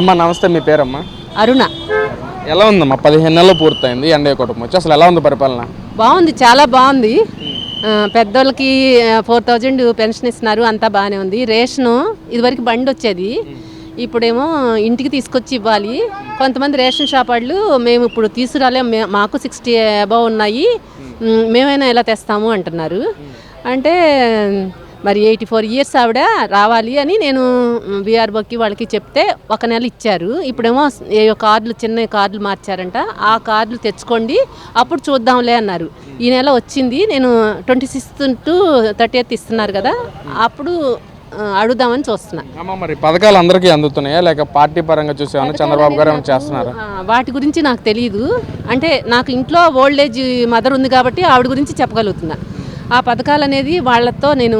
అమ్మ నమస్తే మీ పేరమ్మా? అరుణ. ఎలా ఉందమ్మా? పదిహేను నెలలు పూర్తయింది ఎన్డీఏ కుటుంబం వచ్చి. అసలు ఎలా ఉంది పరిపాలన? బాగుంది చాలా బాగుంది. పెద్దోళ్ళకి ఫోర్ థౌజండ్ పెన్షన్ ఇస్తున్నారు అంతా బాగానే ఉంది. రేషను ఇదివరకు బండి వచ్చేది. ఇప్పుడేమో ఇంటికి తీసుకొచ్చి ఇవ్వాలి. కొంతమంది రేషన్ షాప్ వాళ్ళు మేము ఇప్పుడు తీసుకురాలేం మాకు సిక్స్టీ అబవ్ ఉన్నాయి. మేమైనా ఎలా తెస్తాము అంటున్నారు. అంటే మరి ఎయిటీ ఫోర్ ఇయర్స్ ఆవిడ రావాలి అని నేను బీఆర్ఓకి వాళ్ళకి చెప్తే ఒక నెల ఇచ్చారు. ఇప్పుడేమో ఏవో కార్డులు చిన్న కార్డులు మార్చారంట. ఆ కార్డులు తెచ్చుకోండి అప్పుడు చూద్దాంలే అన్నారు. ఈ నెల వచ్చింది నేను twenty sixth to thirty eighth ఇస్తున్నారు కదా అప్పుడు అడుగుదామని చూస్తున్నా. మరి పథకాలు అందరికీ అందుతున్నాయా? లేక పార్టీ పరంగా చూసేమన్నా చంద్రబాబు గారు చేస్తున్నారా? వాటి గురించి నాకు తెలియదు అంటే నాకు ఇంట్లో ఓల్డ్ ఏజ్ మదర్ ఉంది కాబట్టి ఆవిడ గురించి చెప్పగలుగుతున్నా. ఆ పథకాలు అనేది వాళ్ళతో నేను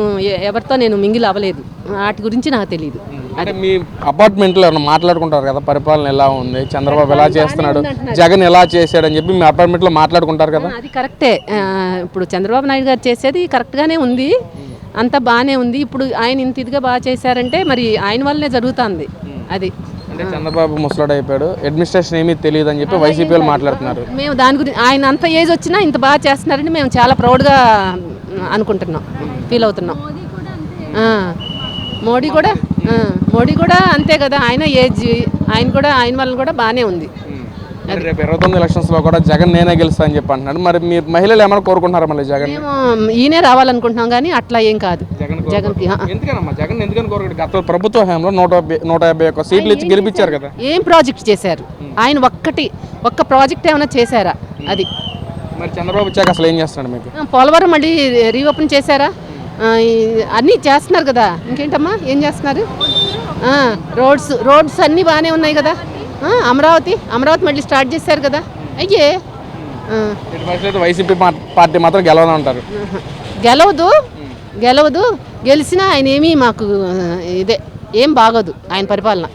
ఎవరితో నేను మింగిల్ అవ్వలేదు. వాటి గురించి నాకు తెలియదు అంటే మీ అపార్ట్మెంట్లో మాట్లాడుకుంటారు కదా పరిపాలన ఎలా ఉంది చంద్రబాబు ఎలా చేస్తున్నాడు జగన్ ఎలా చేశాడని చెప్పి మీ అపార్ట్మెంట్లో మాట్లాడుకుంటారు కదా? అది కరెక్టే. ఇప్పుడు చంద్రబాబు నాయుడు గారు చేసేది కరెక్ట్గానే ఉంది. అంతా బాగానే ఉంది. ఇప్పుడు ఆయన ఇంత ఇదిగా బాగా చేశారంటే మరి ఆయన వల్లనే జరుగుతుంది. అది. అంటే చంద్రబాబు ముసలాడు అయిపోయాడు. అడ్మినిస్ట్రేషన్ ఏమీ తెలియదు అని చెప్పి వైసీపీ వాళ్ళు మాట్లాడుతున్నారు. మేము దాని గురించి ఆయన అంత ఏజ్ వచ్చినా ఇంత బాగా చేస్తున్నారని మేము చాలా ప్రౌడ్గా అనుకుంటున్నాం. ఫీల్ అవుతున్నాం. ఆ, మోడీ కూడా ఆ, మోడీ కూడా అంతే కదా. ఆయన ఏజ్ ఆయన కూడా ఆయన వల్ల కూడా బాగానే ఉంది. రేపు ఇరవై తొమ్మిది ఎలక్షన్స్లో కూడా జగన్ నేనే గెలుస్తా అని చెప్పి అంటున్నాడు మరి మీరు మహిళలు ఏమైనా కోరుకుంటున్నారా మళ్ళీ జగన్ మేము ఈయనే రావాలనుకుంటున్నాం కానీ అట్లా ఏం కాదు. జగన్ ఎందుకనమ్మా? జగన్ ఎందుకని కోరుకుంటు గత ప్రభుత్వ హయాంలో నూట యాభై నూట యాభై ఒక్క సీట్లు ఇచ్చి గెలిపించారు కదా. ఏం ప్రాజెక్ట్ చేశారు? ఆయన ఒక్కటి ఒక్క ప్రాజెక్ట్ ఏమైనా చేశారా? అది. మరి చంద్రబాబు వచ్చాక అసలు ఏం చేస్తున్నాడు మీకు? పోలవరం మళ్ళీ రీఓపెన్ చేశారా? అన్నీ చేస్తున్నారు కదా. ఇంకేంటమ్మా? ఏం చేస్తున్నారు? రోడ్స్ రోడ్స్ అన్నీ బాగానే ఉన్నాయి కదా. అమరావతి అమరావతి మళ్ళీ స్టార్ట్ చేశారు కదా. అయ్యే. వైసీపీ పార్టీ మాత్రం గెలవనే ఉంటారు. గెలవదు. గెలవదు. గెలిచినా ఆయన ఏమీ మాకు ఇదే. ఏం బాగోదు. ఆయన పరిపాలన.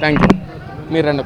థ్యాంక్ యూ మీరు రండి.